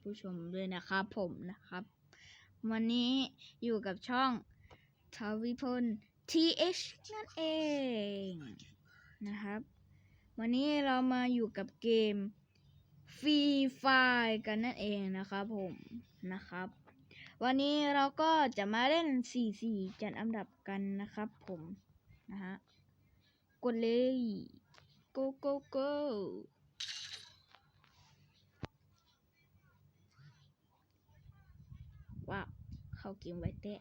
ผู้ชมด้วยนะครับผมนะครับ วันนี้อยู่กับช่องทวิพล TH นั่นเองนะครับ วันนี้เรามาอยู่กับเกมฟรีไฟกันนั่นเองนะครับผมนะครับ วันนี้เราก็จะมาเล่น 4-4 จัดอันดับกันนะครับผมนะฮะกดเลย go go go ว้าว เข้าเกมไว้เตะ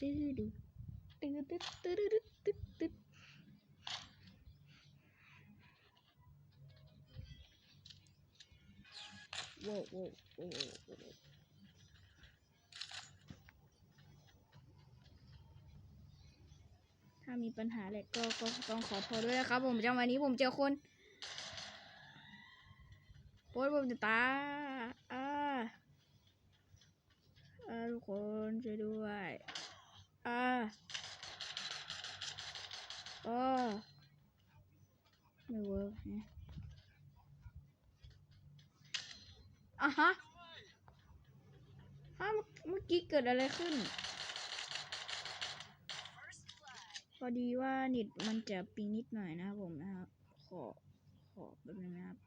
ตื้อดูตื้อตึ๊ดตื้อตึ๊ดตึ๊ดตึ๊ดโว้วโว้วโว้วโว้ว ถ้า มีปัญหาอะไรก็ก็ต้องขอโทษด้วยนะครับ ผมจังวันนี้ผมเจอคนโอ้ยผมจะตาอ่าอ่าทุกคนช่วยด้วยอ่าอ๋อไม่เวิร์กฮะอะฮะฮะเมื่อกี้เกิดอะไรขึ้น พอดีว่าเน็ตมันจะปิงนิดหน่อยนะครับผมนะครับ ขอ ขอแป๊บนึงนะครับ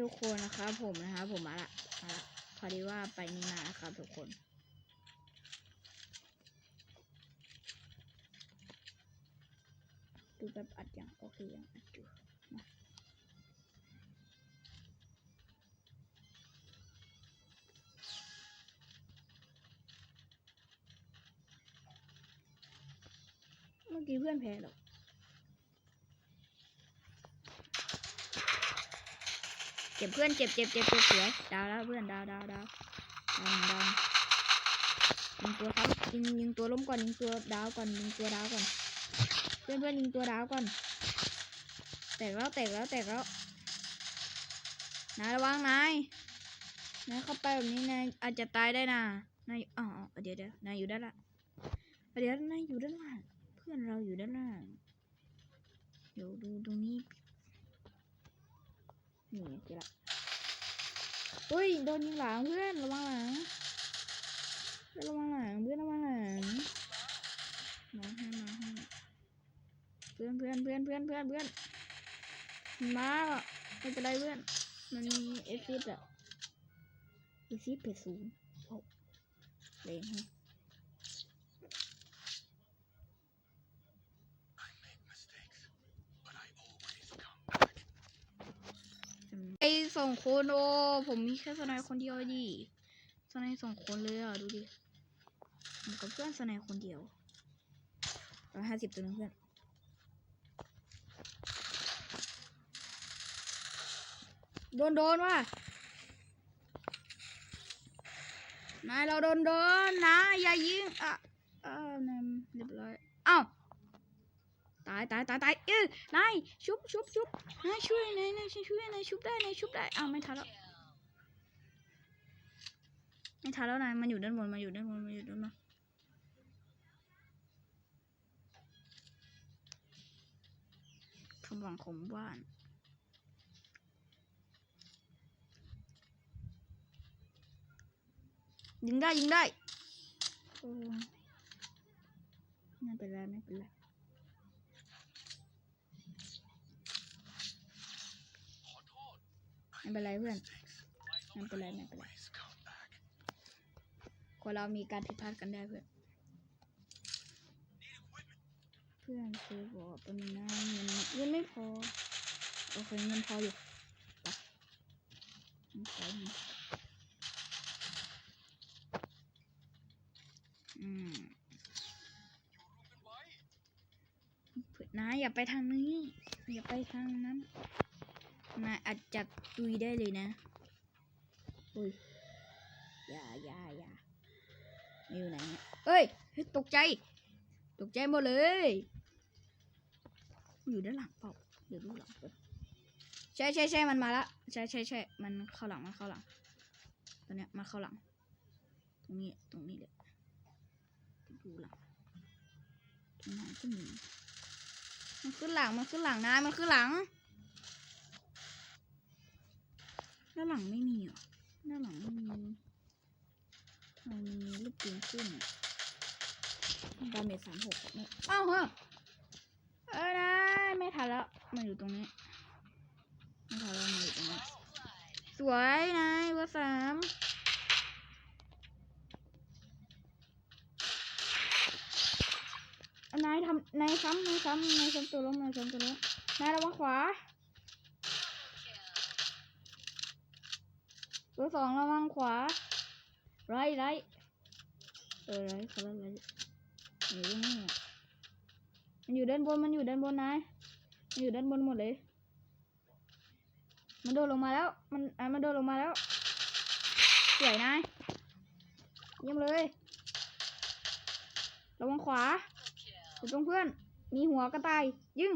ทุกคนนะครับผมนะครับผมมาละมาละพอดีว่าไปนี่มานะครับทุกคนดูแบบอัดอย่างโอเคยังอัดอยู่ มาเมื่อกี้เพื่อนแพ้หรอกเจ็บเพื่อนเจ็บเจ็บเจ็บเจ็บสวยดาวแล้วเพื่อนดาวดาวดาวดาวดาวยิงตัวครับยิงยิงตัวล้มก่อนยิงตัวดาวก่อนยิงตัวดาวก่อน เพื่อนเพื่อนยิงตัวดาวก่อน แตกแล้วแตกแล้วแตกแล้วนายระวังนายนายเข้าไปแบบนี้นายอาจจะตายได้นะนายอ๋อเดี๋ยวเดี๋ยวนายอยู่ด้านล่างเดี๋ยวนายอยู่ด้านล่าง พื่อนเราอยู่ด้านล่าง เดี๋ยวดูตรงนี้ นี่เจอละเฮ้ย โดนยิงหลังเพื่อนระวังหลังเพื่อนระวังหลังเพื่อนระวังหลังมาให้มาให้เพื่อนเพื่อนเพื่อนเพื่อนเพื่อนเพื่อนมาอะไม่เป็นไรเพื่อน มันมีเอซิดอะเอซิดเพจศูนย์โอ้แรงฮะไอ สองคนโอ้ผมมีแค่สนด์คนเดียวดิสนด์สองคนเลยอะดูดิผมกับเพื่อนสนด์คนเดียวร้อยห้าสิบตัวนึงเพื่อนโดนโดนว่ะนายเราโดนโดนนะอย่ายิงอะเออนายเรียบร้อยเอ้าตายตายตายตายเอ้ยนายชุบชุบชุบนายช่วยนายนายช่วยนายชุบได้นายชุบได้อ้าวไม่ทันแล้วไม่ทันแล้วนายมันอยู่ด้านบนมันอยู่ด้านบนมันอยู่ด้านบนความหวังของบ้านยิงได้ยิงได้โอ้ไม่เป็นไรไม่เป็นไร ไม่เป็นไรเพื่อนไม่เป็นไรไม่เป็นไรคนเรามีการผิดพลาดกันได้เพื่อน เพื่อนคือบอกเป็นงนะเงินเงินไม่พอ โอเคเงินพออยู่ไปเงินพออยู่อืมนายอย่าไปทางนี้ อย่าไปทางนั้น นายอาจจะตุยได้เลยนะอุ้ยอย่าอย่าอย่าไม่อยู่ไหนเนี่ยเอ้ยเฮ้ยตกใจ ตกใจหมดเลยอยู่ด้านหลังเปล่าเดี๋ยวดูหลังก่อนใช่ใช่ใช่มันมาละใช่ใช่ใช่มันเข้าหลังมันเข้าหลังตอนเนี้ยมันเข้าหลัง ตรงนี้ตรงนี้เลยดูหลังตรงไหนก็มีมันขึ้นหลังมันขึ้นหลังนะมันขึ้นหลัง ด้านหลังไม่มีเหรอด้านหลังไม่มีมันมีลูกปืนขึ้นดาเมจสามหกเนี่ยอ้าวเหรอเออนะไม่ทันแล้วมันอยู่ตรงนี้ไม่ทันแล้วมันอยู่ตรงนี้สวยนายเบอร์สามนายทำนายซ้ำนายซ้ำนายซ้ำตัวล้มนายซ้ำตัวล้มนายระวังขวา เบอร์สองระวังขวาไรไรเออไรเขาเรียกไรอยู่ตรงนี้มันอยู่ด้านบนมันอยู่ด้านบนนายมันอยู่ด้านบนหมดเลย มันโดดลงมาแล้ว มันอะมันโดดลงมาแล้วสวยนายเยี่ยมเลยระวังขวาอยู่ตรงเพื่อน มีหัวกระต่ายยิง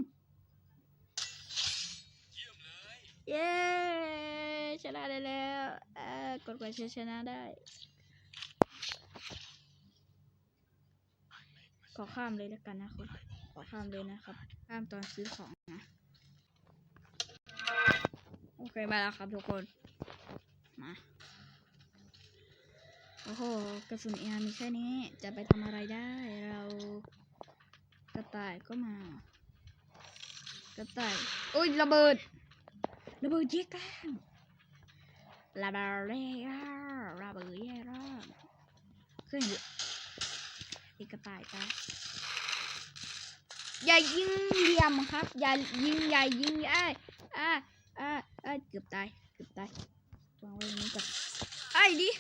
เย้ ชนะได้แล้วเออกดกดชนะได้ขอข้ามเลยแล้วกันนะครับขอข้ามเลยนะครับ ข้ามตอนซื้อของนะ โอเคมาแล้วครับทุกคน มา โอ้โห กระสุนเอมีแค่นี้ จะไปทำอะไรได้ เรากระต่ายก็มา กระต่าย โอ้ยระเบิด ระเบิดเยก้างระเบิดเยก้างระเบิดเยก้างเครื่องเยอะอีกกระต่ายจ้าอย่ายิงเหลี่ยมครับ อย่ายิงอย่ายิงอย่าอ่าอ่าอ่าเกือบตายเกือบตายวางไว้ตรงนี้ก่อนไอ้ดิ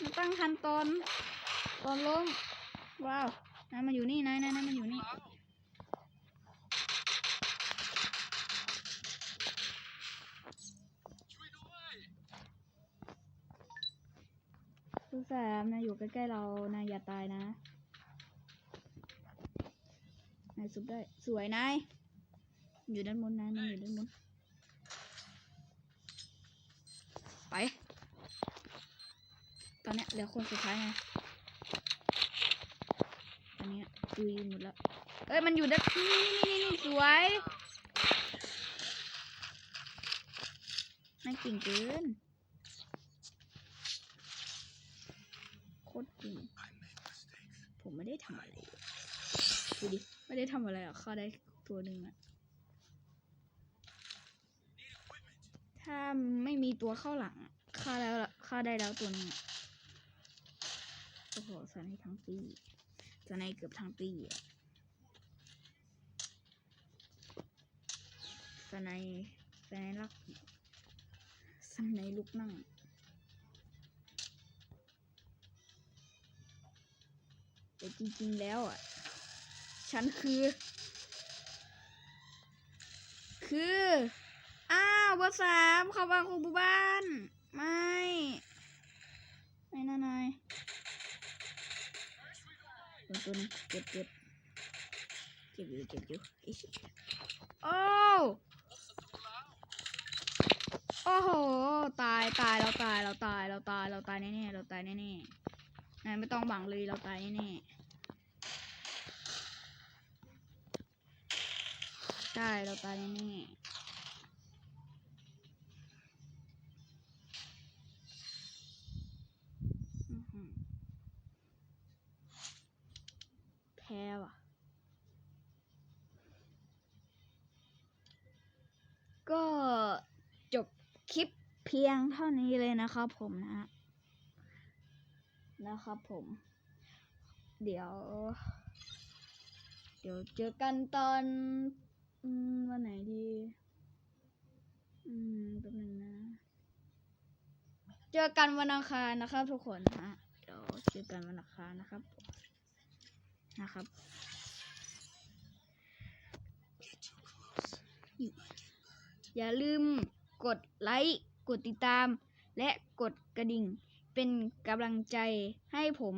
มันตั้งทันตอนตอนล้มว้าวนายมาอยู่นี่นายนายนายมาอยู่นี่ คุณแสมนายอยู่ใกล้ๆเรา นายอย่าตายนะ นายซุบได้ สวยนาย อยู่ด้านบนนายมันอยู่ด้านบน ไป ตอนนี้เหลือคนสุดท้ายไงตอนนี้ตุยหมดแล้ว เอ้ย มันอยู่ด้านนี่นี่นี่นี่สวยนายเก่งเกิน โคตรเก่งผม ไม่ได้ทำอะไรดูดิไม่ได้ทำอะไรหรอกเข้าได้ตัวหนึ่งอะถ้าไม่มีตัวเข้าหลังอะฆ่าแล้วฆ่าได้แล้วตัวหนึงอะโอ้โหสไนทั้งปีสไนเกือบทั้งปีอะสไนสไนลักสไนลูกนั่ง จริง ๆ แล้วอะ ฉันคือ คือ อ้าวเบอร์สามเขาบ้านของบูบ้าน ไม่ ไม่นะนายตัวตัวนี้เก็บเก็บเก็บอยู่เก็บอยู่อิชิโอ้โอ้โห ตาย ตาย เราตาย เราตาย เราตาย เราตายแน่ๆ เราตายแน่ๆนายไม่ต้องหวังเลย เราตายแน่ๆ ใช่เราตายแน่ๆอื้อหือแพ้ว่ะ ก็จบคลิปเพียงเท่านี้เลยนะครับผมนะฮะนะครับผม เดี๋ยว เดี๋ยวเจอกันตอน อืม วันไหนดี อืมแป๊บนึงนะ เจอกันวันอังคารนะครับ ทุกคนฮะเดี๋ยวเจอกันวันอังคารนะครับ นะครับอย่าลืมกดไลค์กดติดตาม และกดกระดิ่ง เป็นกำลังใจให้ผม